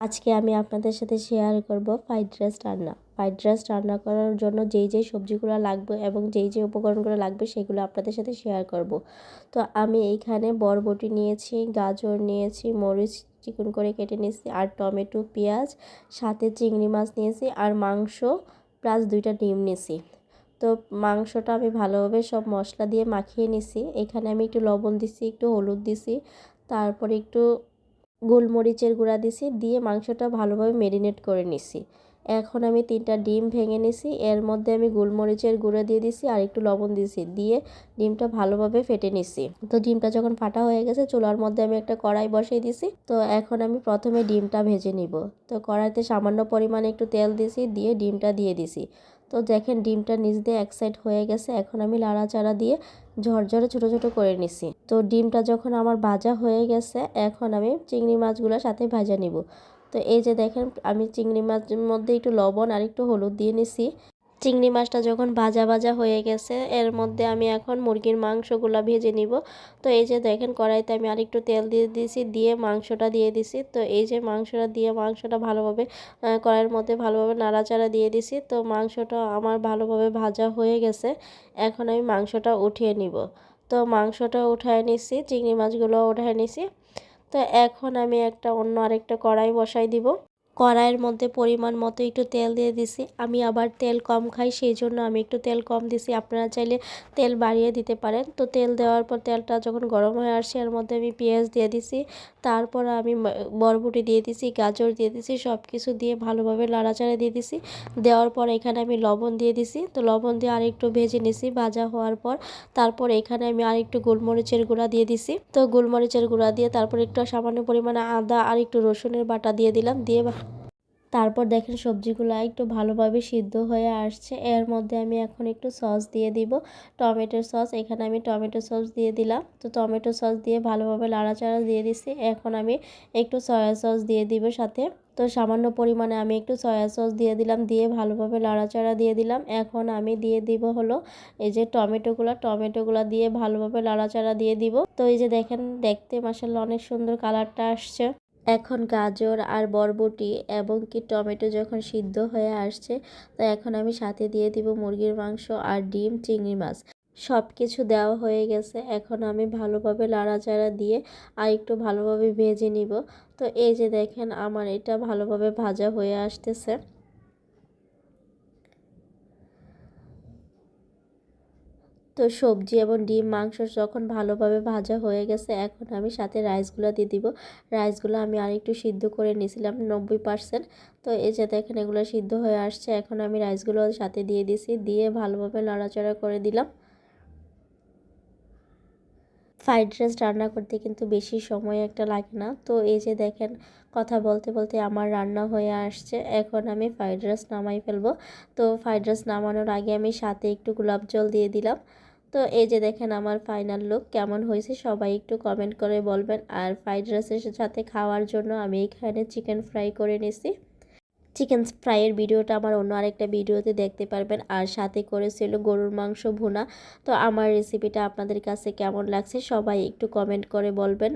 আজকে আমি আপনাদের সাথে শেয়ার করব ফ্রাইড রাইস রান্না। ফ্রাইড রাইস রান্না করার জন্য যেই যেই সবজিগুলো লাগবে এবং যেই যেই উপকরণগুলো লাগবে সেগুলো আপনাদের সাথে শেয়ার করব। তো আমি এইখানে বরবটি নিয়েছি, গাজর নিয়েছি, মরিচ চিকন করে কেটে নিয়েছি, আর টমেটো, পেঁয়াজ, সাথে চিংড়ি মাছ নিয়েছি, আর মাংস প্লাস দুইটা ডিম নিয়েছি। তো মাংসটা আমি ভালোভাবে সব মশলা দিয়ে মাখিয়ে নিছি এখানে আমি একটু লবণ দিছি একটু হলুদ দিছি তারপরে একটু গোলমরিচের গুঁড়া দিছি দিয়ে মাংসটা ভালোভাবে মেরিনেট করে নিছি। এখন আমি তিনটা ডিম ভেঙে নিছি। এর মধ্যে আমি গোলমরিচের গুঁড়ো দিয়ে দিছি আর একটু লবণ দিছি। দিয়ে ডিমটা ভালোভাবে ফেটে নিছি। তো ডিমটা যখন ফাটা হয়ে গেছে, চুলার মধ্যে আমি একটা কড়াই বসিয়ে দিছি। তো এখন আমি প্রথমে ডিমটা ভেজে নিব। তো কড়াইতে সামান্য পরিমাণে একটু তেল দিছি, দিয়ে ডিমটা দিয়ে দিছি। তো দেখেন ডিমটা নিচ দিয়ে এক সাইড হয়ে গেছে। এখন আমি লাড়াচাড়া দিয়ে ঝরঝরে ছোটো ছোটো করে নিছি। তো ডিমটা যখন আমার ভাজা হয়ে গেছে, এখন আমি চিংড়ি মাছগুলোর সাথে ভাজা নিব। তো এই যে দেখেন, আমি চিংড়ি মাছের মধ্যে একটু লবণ আর একটু হলুদ দিয়ে নিছি। চিংড়ি মাছটা যখন ভাজা ভাজা হয়ে গেছে, এর মধ্যে আমি এখন মুরগির মাংসগুলো ভেজে নিব। তো এই যে দেখেন, কড়াইতে আমি আরেকটু তেল দিয়ে দিয়েছি দিয়ে মাংসটা দিয়ে দিছি। তো এই যে মাংসটা দিয়ে মাংসটা ভালোভাবে কড়াইয়ের মধ্যে ভালোভাবে নাড়াচাড়া দিয়ে দিছি। তো মাংসটা আমার ভালোভাবে ভাজা হয়ে গেছে। এখন আমি মাংসটা উঠিয়ে নিব। তো মাংসটা উঠায় নিছি, চিংড়ি মাছগুলো উঠায় নিছি। তো এখন আমি একটা অন্য আরেকটা কড়াই বসাই দিব। কড়াইয়ের মধ্যে পরিমাণ মতো একটু তেল দিয়ে দিছি। আমি আবার তেল কম খাই, সেই জন্য আমি একটু তেল কম দিছি। আপনারা চাইলে তেল বাড়িয়ে দিতে পারেন। তো তেল দেওয়ার পর তেলটা যখন গরম হয়ে আসছে, এর মধ্যে আমি পেঁয়াজ দিয়ে দিছি। তারপর আমি বরবটি দিয়ে দিছি, গাজর দিয়ে দিছি সব কিছু দিয়ে ভালোভাবে লাড়াচাড়া দিয়ে দিছি। দেওয়ার পর এখানে আমি লবণ দিয়ে দিছি। তো লবণ দিয়ে আরেকটু ভেজে নিছি। ভাজা হওয়ার পর তারপর এখানে আমি আরেকটু গোলমরিচের গুঁড়া দিয়ে দিছি। তো গোলমরিচের গুঁড়া দিয়ে তারপর একটু সামান্য পরিমাণে আদা আর একটু রসুনের বাটা দিয়ে দিলাম। দিয়ে তারপর দেখেন সবজিগুলো একটু ভালোভাবে সিদ্ধ হয়ে আসছে। এর মধ্যে আমি এখন একটু সস দিয়ে দিব। টমেটোর সস, এখানে আমি টমেটো সস দিয়ে দিলাম। তো টমেটো সস দিয়ে ভালোভাবে লাড়াচাড়া দিয়ে দিছি। এখন আমি একটু সয়া সস দিয়ে দিব সাথে। তো সামান্য পরিমাণে আমি একটু সয়া সস দিয়ে দিলাম, দিয়ে ভালোভাবে লাড়াচাড়া দিয়ে দিলাম। এখন আমি দিয়ে দিব হলো এই যে টমেটোগুলো। টমেটোগুলো দিয়ে ভালোভাবে লাড়াচাড়া দিয়ে দিব। তো এই যে দেখেন, দেখতে মাসাল্লাহ অনেক সুন্দর কালারটা আসছে। এখন গাজর আর বরবটি এবং কি টমেটো যখন সিদ্ধ হয়ে আসছে, তো এখন আমি সাথে দিয়ে দিব মুরগির মাংস আর ডিম, চিংড়ি মাছ। সব কিছু দেওয়া হয়ে গেছে। এখন আমি ভালোভাবে লাড়াচাড়া দিয়ে আর একটু ভালোভাবে ভেজে নিব। তো এই যে দেখেন, আমার এটা ভালোভাবে ভাজা হয়ে আসতেছে। তো সবজি এবং ডিম, মাংস যখন ভালোভাবে ভাজা হয়ে গেছে, এখন আমি সাথে রাইসগুলো দিয়ে দিব। রাইসগুলো আমি আরেকটু সিদ্ধ করে নিয়েছিলাম নব্বই পার্সেন্ট। তো এই যে দেখেন এগুলো সিদ্ধ হয়ে আসছে, এখন আমি রাইসগুলো সাথে দিয়ে দিছি, দিয়ে ভালোভাবে নাড়াচাড়া করে দিলাম। ফ্রাইড রাইস রান্না করতে কিন্তু বেশি সময় একটা লাগে না। তো এই যে দেখেন, কথা বলতে বলতে আমার রান্না হয়ে আসছে, এখন আমি ফ্রাইড রাইস নামাই ফেলব। তো ফ্রাইড রাইস নামানোর আগে আমি সাথে একটু গোলাপ জল দিয়ে দিলাম। তো এই যে দেখেন আমার ফাইনাল লুক কেমন হয়েছে সবাই একটু কমেন্ট করে বলবেন। আর ফ্রাইড রাইসের সাথে খাওয়ার জন্য আমি এখানে চিকেন ফ্রাই করে নিছি। চিকেন ফ্রাইয়ের ভিডিওটা আমার অন্য আরেকটা ভিডিওতে দেখতে পারবেন। আর সাথে করেছিল গরুর মাংস ভুনা। তো আমার রেসিপিটা আপনাদের কাছে কেমন লাগছে সবাই একটু কমেন্ট করে বলবেন।